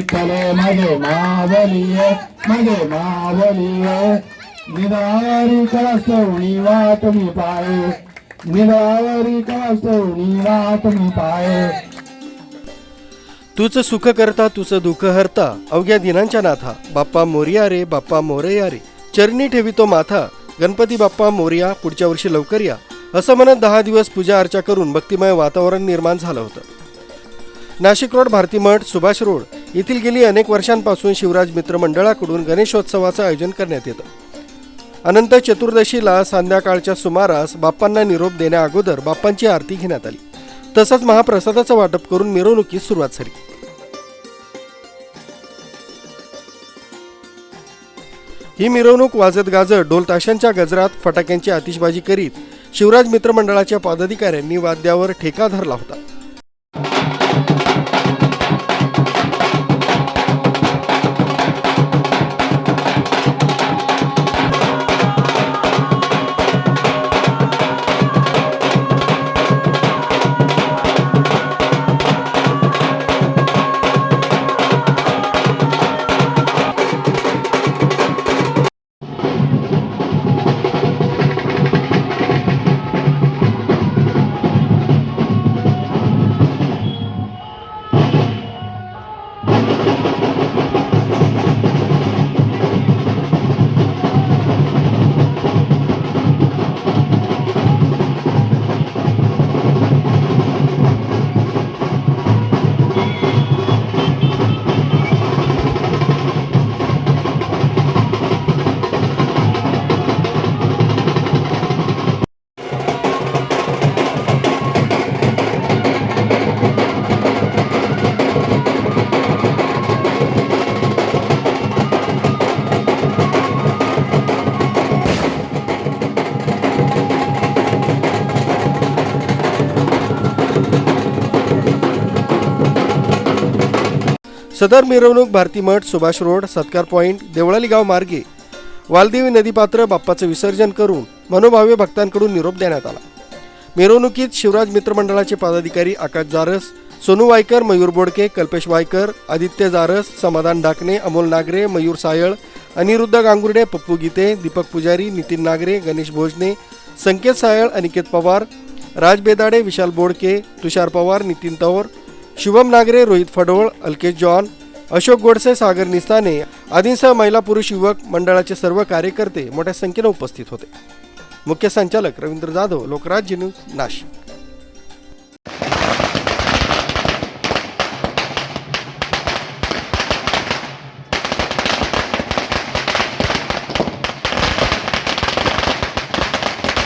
देव विठ्ठल माझे मावलीय माझे मावलीय। निरारी कळसवणी वाट मी पाय निरावरी कळसवणी वाट मी पाय तूच सुख करता तुझं दुःख हरता अवघ्या दिनांच्या नाथा बाप्पा मोरिया रे बाप्पा मोरया रे। चरणी ठेवितो माथा गणपती बाप्पा मोरिया पुढच्या वर्षी लवकर या। असं म्हणत दहा दिवस पूजा अर्चा करून भक्तिमय वातावरण निर्माण झालं होतं। नाशिक रोड भारती मठ सुभाष रोड येथील गेली अनेक वर्षांपासून शिवराज मित्र मंडळाकडून गणेशोत्सवाचं आयोजन करण्यात येतं. अनंत चतुर्दशीला संध्याकाळच्या सुमारास बाप्पांना निरोप देण्याअगोदर बाप्पांची आरती घेण्यात आली. तसंच महाप्रसादाचं वाटप करून मिरवणुकीस सुरुवात झाली. ही मिरवणूक वाजत गाजत ढोल ताशांच्या गजरात फटाक्यांची आतिषबाजी करीत शिवराज मित्र मंडळाच्या पदाधिकाऱ्यांनी वाद्यावर ठेका धरला होता. सदर मिरवणूक भारती मठ सुभाष रोड सत्कार पॉईंट देवळाली गाव मार्गे. वालदेवी नदीपात्र बाप्पाचं विसर्जन करून मनोभावे भक्तांकडून निरोप देण्यात आला. मिरवणुकीत शिवराज मित्र मंडळाचे पदाधिकारी आकाश जारस सोनू वायकर मयूर बोडके कल्पेश वायकर आदित्य जारस समाधान डाकणे अमोल नागरे मयूर सायळ अनिरुद्ध गांगुर्डे पप्पू गीते दीपक पुजारी नितीन नागरे गणेश भोजने संकेत सायळ अनिकेत पवार राज बेदाडे विशाल बोडके तुषार पवार नितीन तौर शुभम नागरे रोहित फडोळ अल्केश जॉन अशोक गोडसे सागर निस्ताने आदींसह महिला पुरुष युवक मंडळाचे सर्व कार्यकर्ते मोठ्या संख्येने उपस्थित होते. मुख्य संचालक रवींद्र जाधव लोकराज्य न्यूज नाशिक.